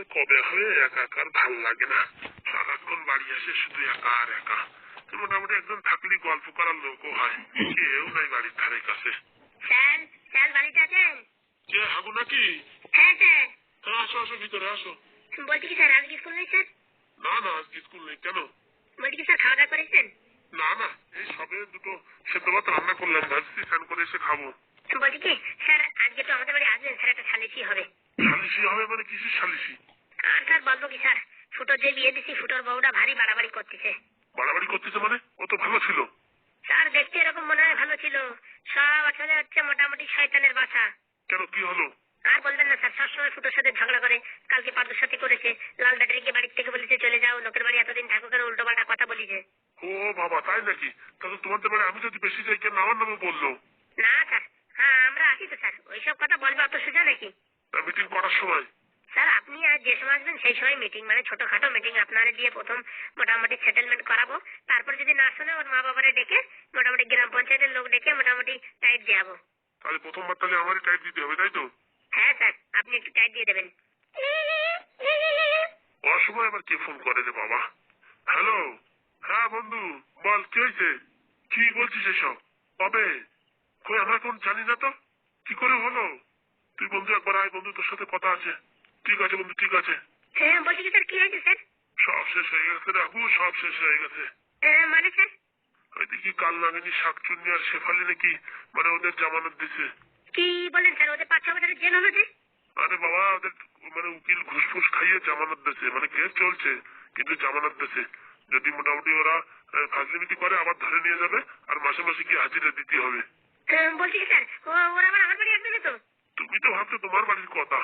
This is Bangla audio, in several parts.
যে কবে হবে একা একা আর ভালো লাগে না। সারাক্ষণ বাড়ি আসে শুধু একা আর একা। তো মোটামুটি একজন থাকলে গল্প করার লোকও হয়। কেউ নাই বাড়ির ধারে কাছে। কে হাগু নাকি? হ্যাঁ হ্যাঁ আসো আসো ভিতরে আসো। বলছি কি স্যার আজকে স্কুল নেই স্যার? না না আজকে স্কুল নেই। কেন? বলছি কি স্যার খাওয়া দাওয়া করেছেন? না না এই সবে দুটো সেদ্ধ ভাত রান্না করলাম। ভাবছি স্নান করে এসে খাব। বলছি কি স্যার আজকে তো আমাদের বাড়ি আসবেন স্যার একটা সালিশি হবে? সালিশি হবে মানে কিসের সালিশি আর বলব কি স্যার? ফুটোর যে বিয়ে দিছি ফুটোর বউটা ভারী বাড়াবাড়ি করতেছে। বাড়াবাড়ি করতেছে মানে? ও তো ভালো ছিল। স্যার দেখতে এরকম মনে হয় ভালো ছিল। সব আসলে হচ্ছে মোটামুটি শয়তানের বাসা। কেন কি হলো? আর বলবেন না স্যার সবসময় ফুটোর সাথে ঝগড়া করে কালকে পাদুর সাথে করেছে লাল ডাটারিকে বাড়ির থেকে বলেছে চলে যাও লোকের বাড়ি এতদিন থাকো কেন উল্টো পাল্টা কথা বলিছে? ও বাবা তাই নাকি? তাহলে তোমাদের বাড়ি আমি যদি বেশি যাই কেন আমার নামে বলল? না স্যার। হ্যাঁ আমরা আছি তো স্যার। ওইসব কথা বলবে অত সোজা নাকি? মিটিং করার সময়। স্যার আপনি আর যে সময় আসবেন সেই সময় মিটিং মানে ছোটখাটো মিটিং আপনারা দিয়ে প্রথম মোটামুটি সেটেলমেন্ট করাবো। তারপর যদি না শুনে ওর মা বাবারে ডেকে মোটামুটি গ্রাম পঞ্চায়েতের লোক ডেকে মোটামুটি টাইট দেওয়াবো তাহলে প্রথমবার তাহলে আমারই টাইট দিতে হবে তাই তো? হ্যাঁ স্যার আপনি একটু টাইট দিয়ে দেবেন। অসময় আবার কে ফোন করে রে বাবা? হ্যালো হ্যাঁ বন্ধু বল কি হয়েছে? কি বলছিস এসব? কবে? কই আমরা এখন জানি না তো? কি করে হলো? তুই বন্ধু একবার আয় বন্ধু তোর সাথে কথা আছে। ঠিক আছে বন্ধু ঠিক আছে। হ্যাঁ বলছি স্যার কি হয়েছে স্যার? সব শেষ হয়ে গেছে রাখু সব শেষ হয়ে গেছে। হ্যাঁ, মানে স্যার? ওইদিকে কাল নাগিনী শাকচুন্নি আর শেফালি নাকি মানে ওদের জামানত দিছে। কি বলেন স্যার ওদের পাঁচ ছ বছরের জেল আরে বাবা ওদের মানে উকিল ঘুষ ফুস খাইয়ে জামানত দিছে মানে কেস চলছে কিন্তু জামানত দিছে। যদি মোটামুটি ওরা ফাজলিমিতি করে আবার ধরে নিয়ে যাবে আর মাসে মাসে কি হাজিরা দিতে হবে। হ্যাঁ, বলছি স্যার ওরা আবার আমার বাড়ি আসবে না তো? তুমি তো ভাবছ তোমার বাড়ির কথা।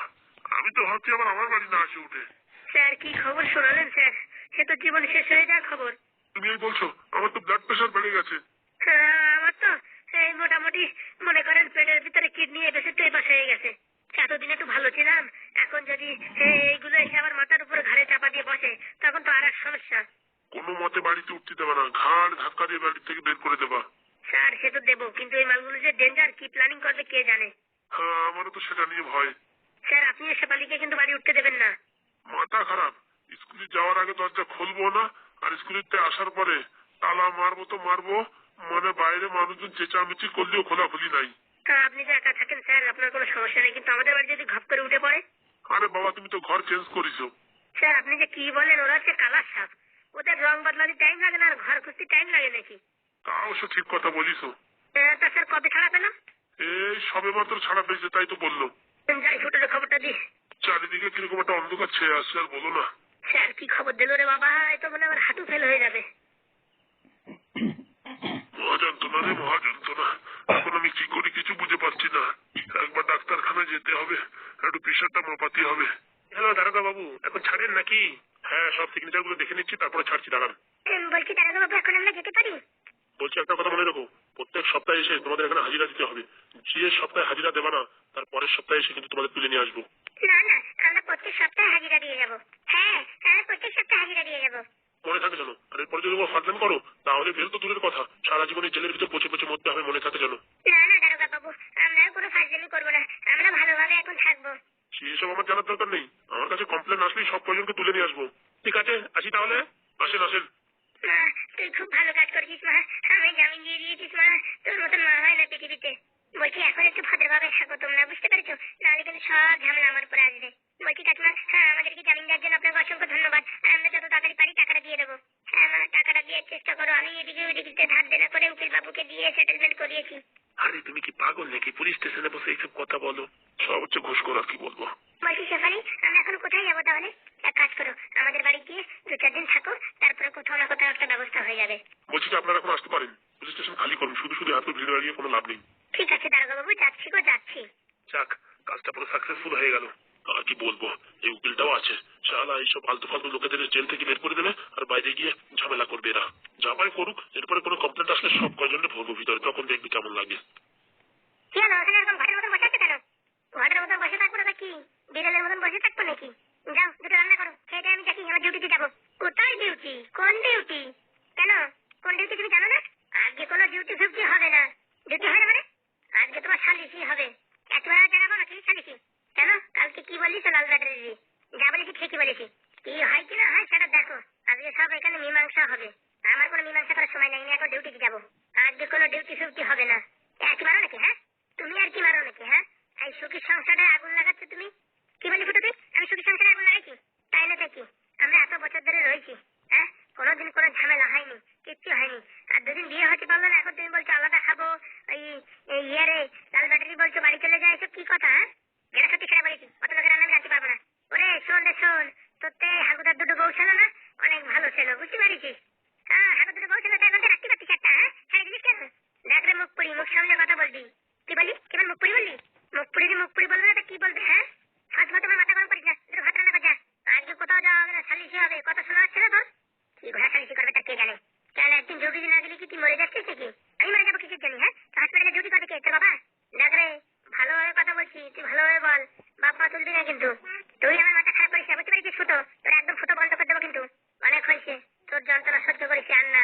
আমি তো ভাবছি আবার আমার বাড়ি না আসে উঠে। স্যার কি খবর শোনালেন স্যার? সে তো জীবন শেষ হয়ে যাওয়ার খবর। তুমি এই বলছো আমার তো ব্লাড প্রেশার বেড়ে গেছে। হ্যাঁ, আমার তো এই মোটামুটি মনে করেন পেটের ভিতরে কিডনি এসে তো এপাশ হয়ে গেছে। এতদিন একটু ভালো ছিলাম এখন যদি এইগুলো এসে আমার মাথার উপরে ঘাড়ে চাপা দিয়ে বসে তখন তো আর এক সমস্যা। কোনো মতে বাড়িতে উঠতে দেবে না ঘাড় ধাক্কা দিয়ে বাড়ি থেকে বের করে দেবা। স্যার সে তো দেবো কিন্তু এই মালগুলো যে ডেঞ্জার কি প্ল্যানিং করবে কে জানে? হ্যাঁ আমারও তো সেটা নিয়ে ভয়। স্যার আপনি শেফালিকে কিন্তু বাড়ি উঠতে দেবেন না। মাথা খারাপ। স্কুলে যাওয়ার আগে দরজা খুলবো না আর স্কুলেতে আসার পরে তালা মারবো তো মারবো মানে বাইরে মানুষজন চেঁচামেচি করলেও খোলাখুলি নাই। আপনি তো একা থাকেন স্যার আপনার কোনো সমস্যা নেই কিন্তু আমাদের বাড়ি যদি ঘপ করে উঠে পড়ে? আরে বাবা তুমি তো ঘর চেঞ্জ করিছো। স্যার আপনি যে কি বলেন ওরা হচ্ছে কালার সাপ। ওদের রং বদলাতে টাইম লাগে না আর ঘর খুঁজতে টাইম লাগে নাকি? তা অবশ্য ঠিক কথা আহ, তা স্যার কবে ছাড়া পেল এই সবে মাত্র ছাড়া পেয়েছে তাই তো বলল। যাই খবরটা দিই চারিদিকে কীরকম একটা অন্ধকার ছেয়ে আসছে আর বলো না। স্যার কি খবর দিল রে বাবা? তো মনে আমার হাঁটু ফেল হয়ে যাবে। মহাযন্ত্রণা রে মহাযন্ত্রণা এখন আমি কি করি কিছু বুঝে পাচ্ছি না। একবার ডাক্তারখানায় যেতে হবে একটু প্রেশারটা মাপাতে হবে। হ্যালো দারোগা বাবু এখন ছাড়েন নাকি? হ্যাঁ সব সিগনেচারগুলো দেখে নিচ্ছি তারপরে ছাড়ছি দাঁড়ান। বলছি দাদা বাবু এখন আমরা যেতে পারি? বলছি একটা কথা মনে রাখো প্রত্যেক সপ্তাহে এসে তোমাদের এখানে হাজিরা দিতে হবে। যে সপ্তাহে হাজিরা দেবা না তার পরের সপ্তাহে এসে কিন্তু তোমাদের তুলে নিয়ে আসব। না না আমরা প্রত্যেক সপ্তাহে হাজিরা দিয়ে যাব। হ্যাঁ আমরা প্রত্যেক সপ্তাহে হাজিরা দিয়ে যাব। মনে থাকে জানো আর এরপরে যদি কোনো ফাজলাম করো তাহলে বেল তো দূরের কথা। সারা জীবনে জেলের ভিতর পচে পচে মরতে হবে মনে থাকে জানো না না দারোগা বাবু আমরা কোনো ফাজলামি করব না। আমরা ভালোভাবে এখন থাকব। সেসব আমার জানার দরকার নেই। আমার কাছে কমপ্লেন আসলেই সব কয়জনকে তুলে নিয়ে আসব। ঠিক আছে আসি তাহলে? আসেন আসেন। তুই খুব ভালো কাজ করেছিস মা। আমি জামিন দিয়ে দিয়েছিস মা। তোর মতন মা হয় না পৃথিবীতে। বলছি এখন একটু ভদ্রভাবে থাকো তোমরা বুঝতে পেরেছ? নাহলে কিন্তু সব ঝামেলা আমার উপরে আসবে। বলছি কাকিমা হ্যাঁ আমাদেরকে জামিন দেওয়ার জন্য আপনাকে অসংখ্য ধন্যবাদ। আর আমরা যত তাড়াতাড়ি পারি টাকাটা দিয়ে দেবো। হ্যাঁ মা টাকাটা দিয়ে চেষ্টা করো। আমি এদিকে ওইদিকে ধার দেনা করে উকিল বাবুকে দিয়ে সেটেলমেন্ট করিয়েছি। আরে তুমি কি পাগল নাকি? পুলিশ স্টেশনে বসে এইসব কথা বলো। সব হচ্ছে ঘুষ করা কি বলব? বলছি শেফালি আমরা এখন কোথায় যাব তাহলে? এক কাজ করো আমাদের বাড়ি গিয়ে দু চার দিন থাকো তারপরে কোথাও না কোথাও একটা ব্যবস্থা হয়ে যাবে। বলছি যে আপনারা এখন আসতে পারেন। পুলিশ স্টেশন খালি করুন শুধু শুধু এত ভিড় দাঁড়িয়ে কোনো লাভ নেই। ঠিক আছে দারোগা বাবু যাচ্ছি গো, যাচ্ছি। যাক, কাজটা পুরো সাকসেসফুল হয়ে গেল। আর কি বলব? এই উকিলটাও আছে। শালা, এইসব ফালতু ফালতু লোকেদের জেল থেকে বের করে দেবে আর বাইরে গিয়ে ঝামেলা করবে এরা। যা পারে করুক, এরপরে কোনো কমপ্লেন্ট আসলে সব কয়জনকে ভরবো ভিতরে তখন দেখবি কেমন লাগে কি হলো ওখানে এরকম ঘরের মতন বসে আছে কেন ঘরের মতন বসে থাকব না কি বিড়ালের মতন বসে থাকব নাকি যাও দুটো রান্না করো খেয়ে আমি যাচ্ছি আমার ডিউটিতে যাব কোথায় ডিউটি কোন ডিউটি কেন কোন ডিউটি তুমি জানো না আজকে কোনো ডিউটি ফিউটি হবে না ডিউটি হবে না মানে আজকে তোমার সালিসি হবে একবার জানাব নাকি সালিসি কেন কালকে কি বললি তো লাল ব্যাটারি যা বলেছি ঠিকই বলেছি কি হয় কি না হয় সেটা দেখো আজকে সব এখানে মীমাংসা হবে আমার কোনো মীমাংসা করার সময় নেই আমি এখন ডিউটিতে যাব আজকে কোনো ডিউটি ফিউটি হবে মারো নাকি হ্যাঁ? তুমি আর কি মারো নাকি হ্যাঁ? এই সুখী সংসারে আগুন লাগাচ্ছ তুমি? কি বলি ফুটো তুই আমি সুখী সংসারে আগুন লাগাইছি তাই না কি? আমরা এত বছর ধরে রয়েছি হ্যাঁ? কোনোদিন কোনো ঝামেলা হয়নি, কিচ্ছু হয়নি। আর দুদিন বিয়ে হতে পারল না, এখন তুমি বলছো আলাদা খাব, ওই, এই ইয়ে লাল ব্যাটারি বলছো বাড়ি চলে যায়, এসব কি কথা হ্যাঁ? যেটা সত্যি সেটা বলেছি অত লোকের আমি জানতে পারব না। ওরে, শোন রে, শোন, তোর তো হাগুদার দুটো বউ ছিল না, অনেক ভালো ছিল, বুঝতে পারিস হ্যাঁ হাগু দুটো বউ ছিল তাই বলতে রাখতে পারতিস একটা হ্যাঁ? ছেড়ে দিলিস কেন? দেখ রে মুখ পুরি মুখ সামনে কথা বলবি। কি বলি কেমন মুখ পুরি বললি? মুখ পুরি মুখ পুরি বলবে না কি বলবে হ্যাঁ? ফাঁস মতো মাথা গরম করিস না দুটো ভাত রান্না কর যা। আজকে কোথাও যাওয়া হবে না, সালিশি হবে, কথা শোনা যাচ্ছে না তোর কি ঘোড়া সালিশি করবে তা কে জানে? কেন একদিন যোগী না গেলে কি তুই মরে যাচ্ছিস নাকি? আমি মরে যাব কিসের জন্য হ্যাঁ? হাসপাতালে ডিউটি করবে কে? তোর বাবা? দেখ ভালোভাবে কথা বলছি, তুই ভালোভাবে বল। বাপ মা তুলবি না কিন্তু। তুই আমার মাথা খারাপ করিস না, বুঝতে পারছিস ফুটো? তোর একদম ফুটো বন্ধ করে দেবো কিন্তু। অনেক হয়েছে, তোর যন্ত্রণা সহ্য করেছি আর না।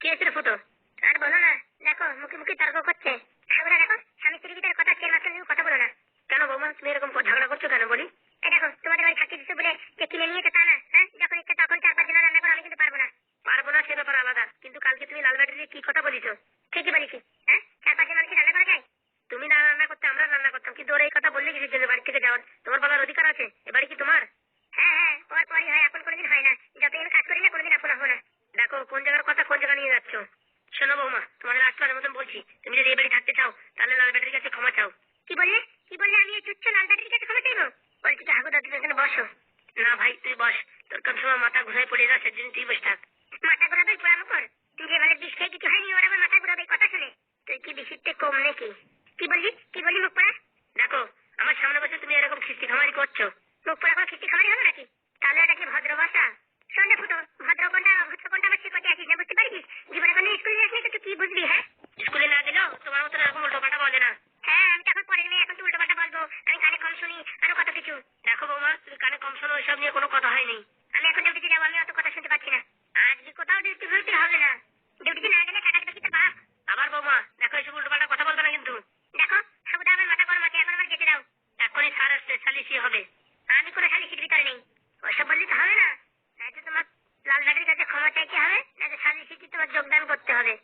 কে ছিল ফুটো? আর বলো না দেখো মুখে মুখে তর্ক করছে। ঠাকুরা দেখো স্বামী স্ত্রী ভিতরে কথা কে মাঝখানে কথা বলো না। কেন বৌমা তুমি এরকম ঝগড়া করছ কেন বলি? এই দেখো তোমাদের বাড়ি থাকতে দিচ্ছে বলে যে কিনে নিয়েছে তা না হ্যাঁ? যখন ইচ্ছা তখন চার পাঁচ জন রান্না করো আমি কিন্তু পারব না। পারব না সে ব্যাপার আলাদা। কিন্তু কালকে তুমি লালবাটি দিয়ে কি কথা বলেছি হ্যাঁ চার পাঁচ জন মানুষ রান্না করা যায় তুমি না রান্না করতে আমরা রান্না করতাম কিন্তু ওর এই কথা বললে কিসের জন্য বাড়ি থেকে যাওয়ার তোমার বলার অধিকার আছে এ বাড়ি কি তোমার হ্যাঁ হ্যাঁ পর পরই হয় এখন কোনোদিন হয় না যতদিন আমি কাজ করি না কোনোদিন আপন হব না দেখো কোন জায়গার কথা কোন জায়গা নিয়ে যাচ্ছ শোনো বৌমা তোমাদের রাজপালের মতন বলছি তুমি যদি এই বাড়ি থাকতে চাও তাহলে লাল ব্যাটারির কাছে ক্ষমা চাও কি বললে কি বললে আমি এই তুচ্ছ লাল ব্যাটারির কাছে ক্ষমা চাইব বলছি হাগুদা তুমি এখানে বসো। না ভাই তুই বস। তোর কোন সময় মাথা ঘুরাই পড়ে যাচ্ছে সেদিন তুই বসে থাক। মাথা ঘুরাবে পোড়ামো কর। তুই যে বলে বিষ খেয়ে কিছু হয়নি ওর আবার মাথা ঘুরাবে কথা শুনে। তুই কি বিষিতে কম নাকি? কি বললি? কি বললি মুখ পড়া? দেখো আমার সামনে বসে তুমি এরকম খিস্তি খামারি করছ। মুখ পড়া কোনো খিস্তি খামারি হবে নাকি? তাহলে এটা কি ভদ্র ভাষা শোন রে ফুটো ভদ্র কোনটা অভদ্র কোনটা আমার শিখতে আসিস না বুঝতে পারছিস জীবনে কোনো স্কুলে আসলে তো তুই কি বুঝবি হ্যাঁ? স্কুলে না গেলেও তোমার মতো এরকম উল্টো পাল্টা বলে না। হ্যাঁ আমি তখন পরে এখন তুই উল্টো পাল্টা আমি কানে কম শুনি, আরও কত কিছু। দেখো বৌমা কানে কম শোনো, ওইসব নিয়ে কোনো কথা হয়নি আমি এখন ডিউটিতে যাব আমি অত কথা শুনতে পাচ্ছি না আজকে কোথাও ডিউটি ফিউটি হবে না ডিউটিতে না গেলে টাকা দেবে কি বাপ আবার বৌমা দেখো এসব উল্টো পাল্টা কথা বলবে না কিন্তু দেখো সাবুদা আমার মাথা গরম আছে এখন আমার যেতে দাও এখনই স্যার আসছে সালিসি হবে আমি কোনো সালিসির ভিতরে নেই ওসব বললে তো হবে না নয়তো তোমার লাল ব্যাটারির কাছে ক্ষমা চাইতে হবে নয়তো সালিসিতে তোমার যোগদান করতে হবে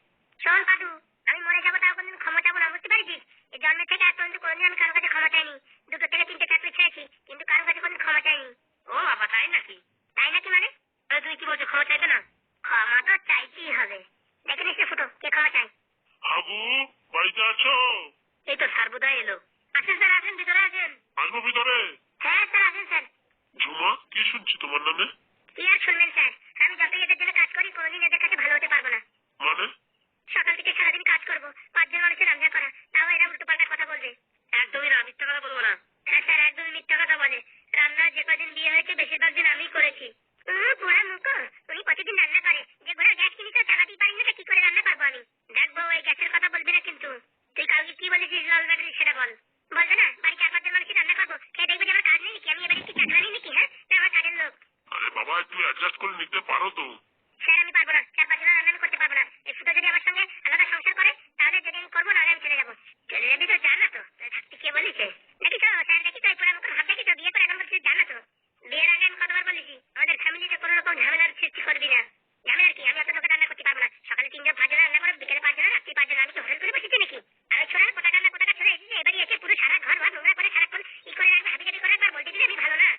শোন পাদু আমি মরে যাব তাও কোনদিন ক্ষমা চাবো না বুঝতে পারছিস এই জন্মের থেকে আজ পর্যন্ত কোনোদিন আমি কারও কাছে ক্ষমা চাইনি দুটো থেকে তিনটে চাকরি ছেড়েছি কিন্তু কারও কাছে কোনদিন ক্ষমা চাইনি ও বাবা তাই নাকি তাই নাকি মানে তাহলে তুমি কি বলছো ক্ষমা চাইবে না ক্ষমা তো চাইতেই হবে দেখে নিচ্ছে ফুটো কে ক্ষমা চাই হাগু বাড়িতে আছো এই তো সার্বদা এলো আসেন স্যার আসেন ভিতরে আসেন আসব ভিতরে হ্যাঁ স্যার আসেন স্যার ঝুমা কি শুনছি তোমার নামে কি আর শুনবেন স্যার আমি যতই এদের জন্য কাজ করি কোনোদিন এদের কাছে ভালো হতে পারব না মানে সকাল থেকে সারাদিন কাজ করব পাঁচজন মানুষের রান্না করা তাও এরা উল্টো পাল্টা কথা বলবে একদমই না মিথ্যা কথা বলব না হ্যাঁ স্যার একদমই মিথ্যা কথা বলে রান্না যে কদিন বিয়ে হয়েছে বেশিরভাগ দিন আমিই করেছি ঘোড়া মুখ উনি প্রতিদিন রান্না করে যে ঘোড়া গ্যাস কিনি তো চালাতেই পারি না তা কি করে রান্না পারব আমি দেখব এই গ্যাসের কথা বলবি না কিন্তু তুই কালকে কি বলেছিস লাল ব্যাটারি সেটা বল বলবে না বাড়ি চার পাঁচজন মানুষের রান্না করব খেয়ে দেখবে যে আমার কাজ নেই নাকি আমি এবারে কি চাকরানি নাকি হ্যাঁ না আমার কাজের লোক আরে বাবা একটু অ্যাডজাস্ট করে নিতে পারো তো স্যার আমি পারব না চার পাঁচ জন রান্না আমি করতে পারব না এই ফুটো যদি আমার সঙ্গে আলাদা সংসার করে তাহলে যদি আমি করব না আমি চলে যাব চলে যাবি তো জানা তো তোর থাকতে কে বলেছে দেখি তো স্যার দেখি তো এই পুরা মুখের ভাব দেখি তো বিয়ে করে এখন বলছিস জানা তো বিয়ের আগে আমি কতবার বলেছি? আমাদের ফ্যামিলিতে কোনো রকম ঝামেলার সৃষ্টি করবি না। ঝামেলার কি? আমি অত রান্না করতে পারব না। সকালে তিনজন পাঁচজন রান্না করে বিকেলে পাঁচজন রাত্রি পাঁচজন আমি কি হোটেল করে বসেছি নাকি আর ছোড়া কোথা রান্না কোথা ছেড়ে এসেছে এবারে এসে পুরো সারা ঘর ঘর নোংরা করে সারাক্ষণ ই করে রাখবে হাবি জাবি করে রাখবে আর বলতে দিলে আমি ভালো না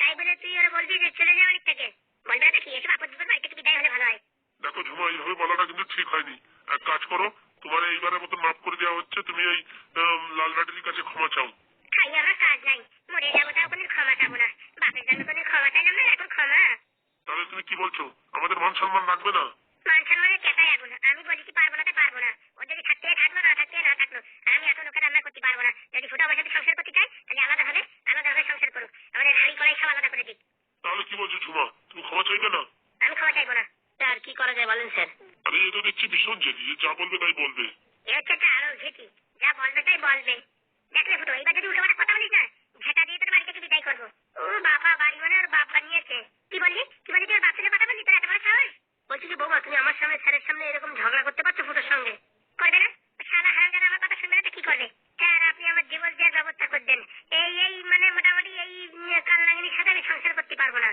তাই বলে তুই ওরা বলবি যে চলে যাওয়ার থেকে বলবে না কি এসব আপদ বিপদ বাড়ি থেকে বিদায় হলে ভালো হয় দেখো ঝুমা এইভাবে বলাটা কিন্তু ঠিক হয়নি এক কাজ করো তোমার এইবারের মতো মাফ করে দেওয়া হচ্ছে তুমি এই আম, লাল ব্যাটারির কাছে ক্ষমা চাও খাই আমার কাজ নাই মরে যাব তাও কোনদিন ক্ষমা চাবো না বাপের জন্য কোনদিন ক্ষমা চাইলাম না এখন ক্ষমা তাহলে তুমি কি বলছো? আমাদের মান সম্মান রাখবে না? মান সম্মানের কেটাই আগুন আমি বলেছি পারব না তো পারব না। ও যদি থাকতে থাকল না থাকতে না থাকল। আর আমি এত লোকের রান্না করতে পারব না। যদি ফুটো আমার সাথে সংসার করতে চাই তাহলে আলাদা হবে আলাদা হবে সংসার করুক। আমাদের হাড়ি কড়াই সব আলাদা করে দিক। তাহলে কি বলছো ঝুমা? তুমি ক্ষমা চাইবে না? আমি ক্ষমা চাইব না। স্যার কি করা যায় বলেন স্যার? আরে এ তো দেখছি ভীষণ জেদি। যা বলবে তাই বলবে এ হচ্ছে একটা আরও ঘেটি যা বলবে তাই বলবে দেখলে ফুটো এবার যদি উল্টো কথা বলিস না ঝেঁটা দিয়ে তোর বাড়ি থেকে বিদায় করব ও বাবা বাড়ি মানে ওর বাপ বানিয়েছে কি বললি কি বললি তোর বাপ ছেলে কথা বললি তোর এত বড় সাহস বলছি কি বৌমা তুমি আমার সামনে স্যারের সামনে এরকম ঝগড়া করতে পারছ ফুটোর সঙ্গে করবে না সারা হারাম যারা আমার কথা শুনবে না তো কি করবে স্যার আপনি আমার জীবন দেওয়ার ব্যবস্থা করে দেন এই এই মানে মোটামুটি এই কাল নাগিনীর সাথে আমি সংসার করতে পারব না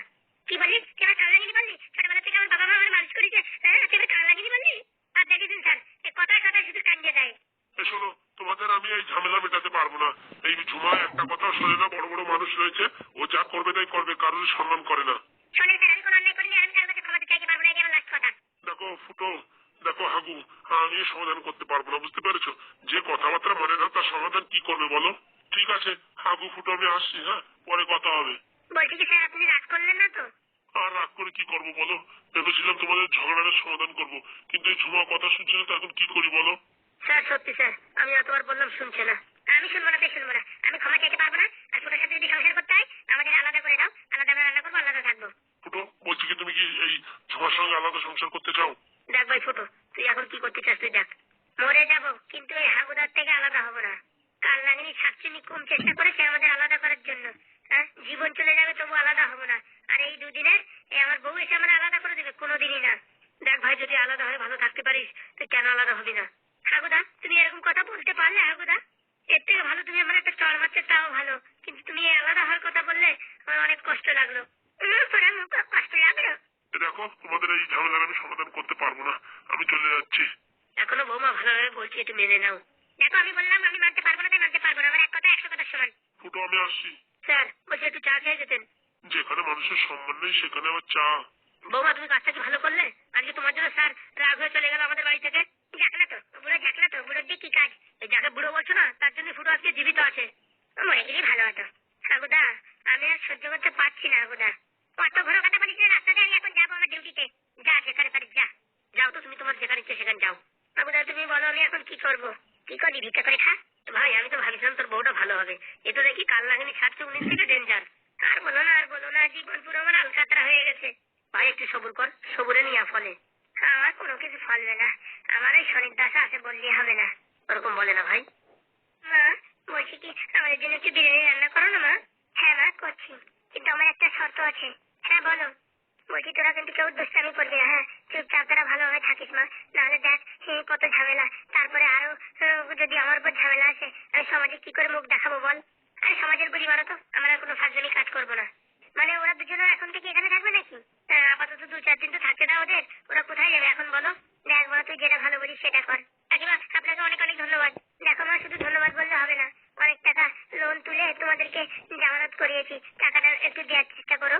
বলছে হ্যাঁ তুই কান লাগিনি বললি আর দেখেছেন স্যার এই কথায় কথায় শুধু কান্দিয়ে দেয় এ শোনো তোমাদের আমি এই ঝামেলা মেটাতে পারব না এই ঝুমা একটা কথা শোনে না বড় বড় মানুষ রয়েছে ও যা করবে তাই করবে কারোর সম্মান করে না শোনেন স্যার আমি কোনো অন্যায় করিনি আর আমি কারোর কাছে ক্ষমা চাইতে পারব না এটা আমার লাস্ট কথা দেখো ফুটো। দেখো হাগু আমি সমাধান করতে পারব না বুঝতে পেরেছ? যে কথাবার্তা মানে না তার সমাধান কি করবে বলো? ঠিক আছে হাগু ফুটো আমি আসছি হ্যাঁ? পরে কথা হবে। বলছি স্যার আপনি রাগ করলেন না তো? আর রাগ করে কি করব বলো? ভেবেছিলাম তোমাদের ঝগড়াটার সমাধান করব কিন্তু এই ঝুমা কথা শুনছে না তো এখন কি করি বলো? স্যার সত্যি স্যার আমি অতবার বললাম শুনছে না। আমি শুনব না তাই শুনব না? আমি ক্ষমা চাইতে পারব না? আর ফুটোর সাথে যদি সংসার করতে হয় আমাদের আলাদা করে দাও আলাদা আমরা রান্না করব আলাদা থাকব। ফুটো বলছি কি, তুমি কি এই ঝুমার সঙ্গে আলাদা সংসার করতে চাও? দেখ ভাই ফুটো, তুই এখন কি করতে চাস তুই দেখ। মরে যাব, কিন্তু এই হাগুদার থেকে আলাদা হব না। কাল লাগেনি শাকচুনি কম চেষ্টা করেছে আমাদের আলাদা করার জন্য? হ্যাঁ? জীবন চলে যাবে, তবু আলাদা হব না। আর এই দুদিনে এই আমার বউ এসে আমরা আলাদা করে দেবে, কোনোদিনই না। দেখ ভাই, যদি আলাদা হয়ে ভালো থাকতে পারিস তুই কেন আলাদা হবি না? হাগুদা, তুমি এরকম কথা বলতে পারলে হাগুদা? এর থেকে ভালো তুমি আমার একটা চড় মারছে তাও ভালো। কিন্তু তুমি আলাদা হওয়ার কথা বললে আমার অনেক কষ্ট লাগল। দেখো তোমাদের এই ঝামেলার আমি সমাধান করতে পারব না। আমি চলে যাচ্ছি। এখনও বৌমা ভালোভাবে বলছি একটু মেনে নাও। দেখো আমি বললাম আমি মানতে পারব না তাই মানতে পারব না। আমার এক কথা একশো কথা সমান। ফুটো আমি আসছি। স্যার বলছি একটু চা খেয়ে যেতেন। যেখানে মানুষের সম্মান নেই সেখানে আবার চা। বৌমা তুমি কাজটা কি ভালো করলে? আজকে তোমার জন্য স্যার রাগ হয়ে চলে গেল আমাদের বাড়ি থেকে। যাক তো বুড়ো না তো বুড়োর দিয়ে কি কাজ? এই যাকে বুড়ো বলছো না তার জন্য ফুটো আজকে জীবিত আছে। মরে গেলেই ভালো হতো। হাগুদা আমি আর সহ্য করতে পারছি না হাগুদা কত ঘর কথা বলিস না রাস্তাতে আমি এখন যাব আমার ডিউটিতে। যা, যেখানে পারিস যা। যাও তো, তুমি তোমার যেখানে ইচ্ছে সেখানে যাও। হাগুদা তুমি বলো, আমি এখন কি করব? কি করি ভিক্ষা করে খা। ভাই, আমি তো ভাবছিলাম তোর বউটা ভালো হবে। এ তো দেখি কাল লাগেনি ছাড়ছে উনিশ থেকে ডেঞ্জার। আর বলো না, আর বলো না, জীবন পুরো আমার আলকাতরা হয়ে গেছে। ভাই, একটু সবুর কর, সবুরে নিয়ে ফলে। আমার কোনো কিছু ফলবে না। আমার ওই শরীর দশা আছে বললেই হবে না। ওরকম বলে না ভাই। মা, বলছি কি, আমাদের জন্য একটু বিরিয়ানি রান্না করো না, মা? হ্যাঁ মা, করছি। কিন্তু আমার একটা শর্ত আছে। হ্যাঁ বলো। বলছি, তোরা কিন্তু কেউ দুষ্টামি করবি না হ্যাঁ? চুপচাপ তোরা ভালোভাবে থাকিস, মা। নাহলে দেখ কত ঝামেলা। তারপরে আরও যদি আমার উপর ঝামেলা আসে, আমি সমাজে কি করে মুখ দেখাবো, বল? আরে, সমাজের বলো তো, আমরা কোনো ফাজলামি কাজ করব না। মানে ওরা দুজনে এখন থেকে এখানে থাকবে নাকি? আপাতত দু চার দিন তো থাকতে দাও ওদের। ওরা কোথায় যাবে এখন, বলো? দেখ, বলো, তুই যেটা ভালো বলিস সেটা কর। কাকিমা, আপনাকে অনেক অনেক ধন্যবাদ। দেখো, মা, শুধু ধন্যবাদ বললে হবে না। অনেক টাকা লোন তুলে তোমাদেরকে জামানত করিয়েছি। টাকাটা একটু দেওয়ার চেষ্টা করো।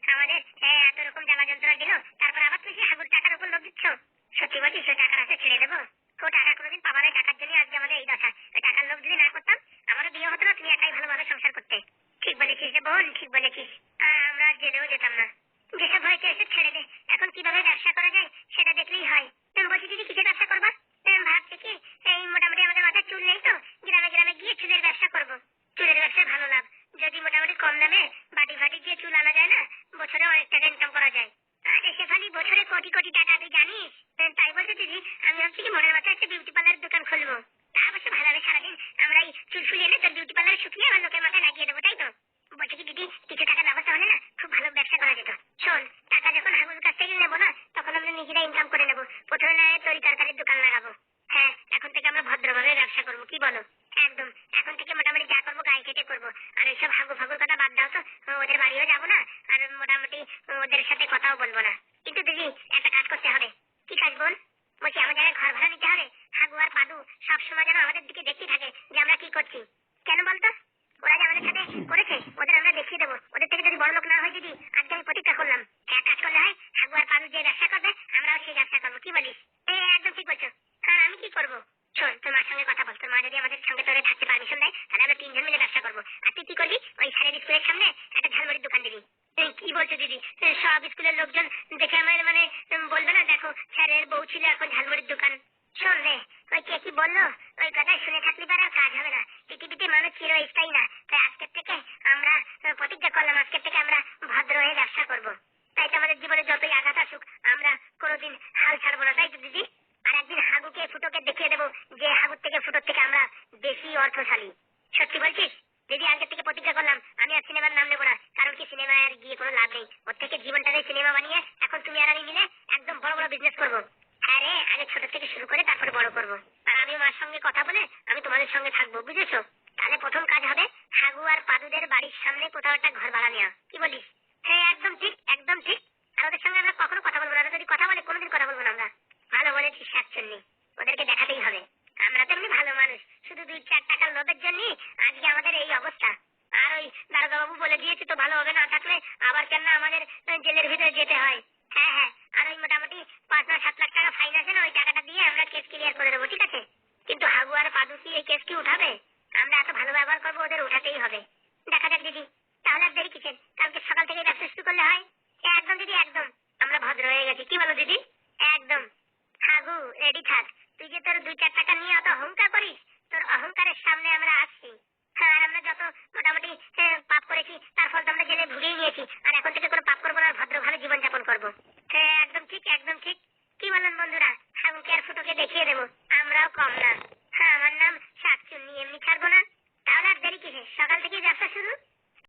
আমাদের হ্যাঁ, এত রকম জ্বালা যন্ত্রণা দিল তারপর আবার তুমি সেই হাগুর টাকার উপর লোভ দিচ্ছ? সত্যি বলছি সে টাকার হাতে ছেড়ে দেবো। ও টাকা কোনোদিন পাবার ওই টাকার জন্য আজকে আমাদের এই দশা। ওই টাকার লোভ যদি না করতাম আমারও বিয়ে হতো না তুমি একাই ভালোভাবে সংসার করতে। ঠিক বলেছিস রে বোন ঠিক বলেছিস। আমরা জেলেও যেতাম না। যেসব হয়েছে এসে ছেড়ে দে। এখন কীভাবে ব্যবসা করা যায় সেটা দেখলেই হয়। তুমি বলছি দিদি কিসের ব্যবসা করবা? আমি ভাবছি কি এই মোটামুটি আমাদের মাথায় চুল নেই তো গ্রামে গ্রামে গিয়ে চুলের ব্যবসা করব। চুলের ব্যবসায় ভালো লাভ যদি মোটামুটি কম দামে বাটি ফাটি দিয়ে চুল আনা যায় না বছরে অনেক টাকা ইনকাম করা যায়। আরে শেফালি বছরে কোটি কোটি টাকা তুই জানিস? হ্যাঁ, তাই বলতে দিদি আমি ভাবছি কি মনের মাথায় একটা বিউটি দোকান খুলবো। তা অবশ্য ভালো সারাদিন আমরা এই চুল ফুলিয়ে এনে তোর বিউটি শুকিয়ে আবার লোকের মাথায় লাগিয়ে দেবো তাই তো? বলছি কি দিদি কিছু টাকার ব্যবস্থা হলে না খুব ভালো ব্যবসা করা যেত। শোন টাকা যখন কাছ থেকে নেব না তখন আমরা নিজেরা ইনকাম করে নেব। প্রথমে তরি তরকারির দোকান লাগাবো। হ্যাঁ এখন থেকে আমরা ভদ্রভাবে ব্যবসা করব কি বলো একদম এখন থেকে মোটামুটি যা করব। আর এইসব হাগু ফাগুর কথা বাদ দাও তো। ওদের বাড়িও যাব না। আর মোটামুটি ওদের সাথে কথাও বলব না। কিন্তু দিদি, একটা কাজ করতে হবে। কি কাজ বল? বলছি, আমাদের ঘর ভাড়া নিতে হবে। হাগু আর পাদু সবসময় যেন আমাদের দিকে দেখতে থাকে যে আমরা কি করছি। কেন বলতো? ওরা যে আমাদের সাথে করেছে, ওদের আমরা দেখিয়ে দেবো। ওদের থেকে যদি বড় লোক না হয় দিদি, আজকে আমি প্রতিজ্ঞা করলাম। এক কাজ করলে হয়, হাগু আর পাদু যে ব্যবসা করবে, আমরাও সেই ব্যবসা করব। কি বলিস? একদম ঠিক বলছো আর আমি কি করব শোন তোর মার সঙ্গে কথা বল তোর মা যদি আমাদের সঙ্গে তোরে থাকতে পারমিশন দেয় তাহলে আমরা তিনজন মিলে ব্যবসা করব। আর তুই কি করবি? ওই স্যারের স্কুলের সামনে একটা ঝালমুড়ির দোকান দিবি। কি বলছো দিদি? সব স্কুলের লোকজন দেখে আমার মানে বলবে না, দেখো, স্যারের বউ ছিল এখন ঝালমুড়ির দোকান। শোন রে, ওই কে কি বলল? ওই কথাই শুনে থাকলে পারে কাজ হবে না। পৃথিবীতে মানুষ চিরস্থায়ী না। তাই আজকের থেকে আমরা প্রতিজ্ঞা করলাম, আজকের থেকে আমরা ভদ্র হয়ে ব্যবসা করব তাই তো আমাদের জীবনে যতই আঘাত আসুক আমরা কোনোদিন হাল ছাড়বো না তাই তো দিদি আর একদিন হাগুকে ফুটোকে দেখিয়ে দেবো যে হাগুর থেকে ফুটোর থেকে আমরা অর্থশালী সত্যি বলছিস? দিদি আজকে থেকে প্রতিজ্ঞা করলাম, আমি আর সিনেমার নাম নেব না। কারণ কি সিনেমায় আর গিয়ে কোনো লাভ নেই। ওর থেকে জীবনটাকে সিনেমা বানিয়ে এখন তুমি আর আমি মিলে একদম বড় বড় বিজনেস করব। হ্যাঁ রে, আগে ছোট থেকে শুরু করে তারপরে বড় করব। আর আমি মার সঙ্গে কথা বলে আমি তোমাদের সঙ্গে থাকব, বুঝেছ? তাহলে প্রথম কাজ হবে হাগু আর পাদুদের বাড়ির সামনে কোথাও একটা ঘর ভাড়া নেওয়া। কি বলিস? হ্যাঁ একদম ঠিক একদম ঠিক। আর ওদের সঙ্গে আমরা কখনো কথা বলব না। যদি কথা বলে, কোনোদিন কথা বলব না আমরা। ভালো বলেছিস, শাকচন্নি। ওদেরকে দেখাতেই হবে আমরা তো এমনি ভালো মানুষ শুধু দুই চার টাকার লোভের জন্য আজকে আমাদের এই অবস্থা। আর ওই দারোগা বলে দিয়েছে তো ভালো হবে না থাকলে, আবার কেন আমাদের জেলের ভিতরে যেতে হয়? হ্যাঁ হ্যাঁ আর ওই মোটামুটি পাঁচ না সাত লাখ টাকা ফাইন আছে না, ওই টাকাটা দিয়ে আমরা কেস ক্লিয়ার করে দেবো, ঠিক আছে? কিন্তু হাগু আর পাদু এই কেস কি উঠাবে? আমরা এত ভালো ব্যবহার করব, ওদের উঠাতেই হবে। দেখা যাক দিদি, তাহলে আর দেরি কিসের? কালকে সকাল থেকে ব্যবসা শুরু করলে হয়? একদম দিদি, একদম। আমরা ভদ্র হয়ে গেছি, কি বলো দিদি? একদম। হাগু রেডি থাক। তুই যে তোর দুই চার টাকা নিয়ে অত অহংকার করিস তোর অহংকারের সামনে আমরা আসছি হ্যাঁ আর আমরা যত মোটামুটি পাপ করেছি, তার ফল আমরা জেলে ভুগিয়ে নিয়েছি আর এখন থেকে কোনো পাপ করব না ভদ্রভাবে জীবনযাপন করব। হ্যাঁ একদম ঠিক একদম ঠিক। কি বলেন বন্ধুরা? হাগুকে আর ফুটোকে দেখিয়ে দেবো। আমরাও কম না। হ্যাঁ আমার নাম শাকচুন্নি, এমনি ছাড়বো না। তাহলে আর দেরি কিসে সকাল থেকেই ব্যবসা শুরু?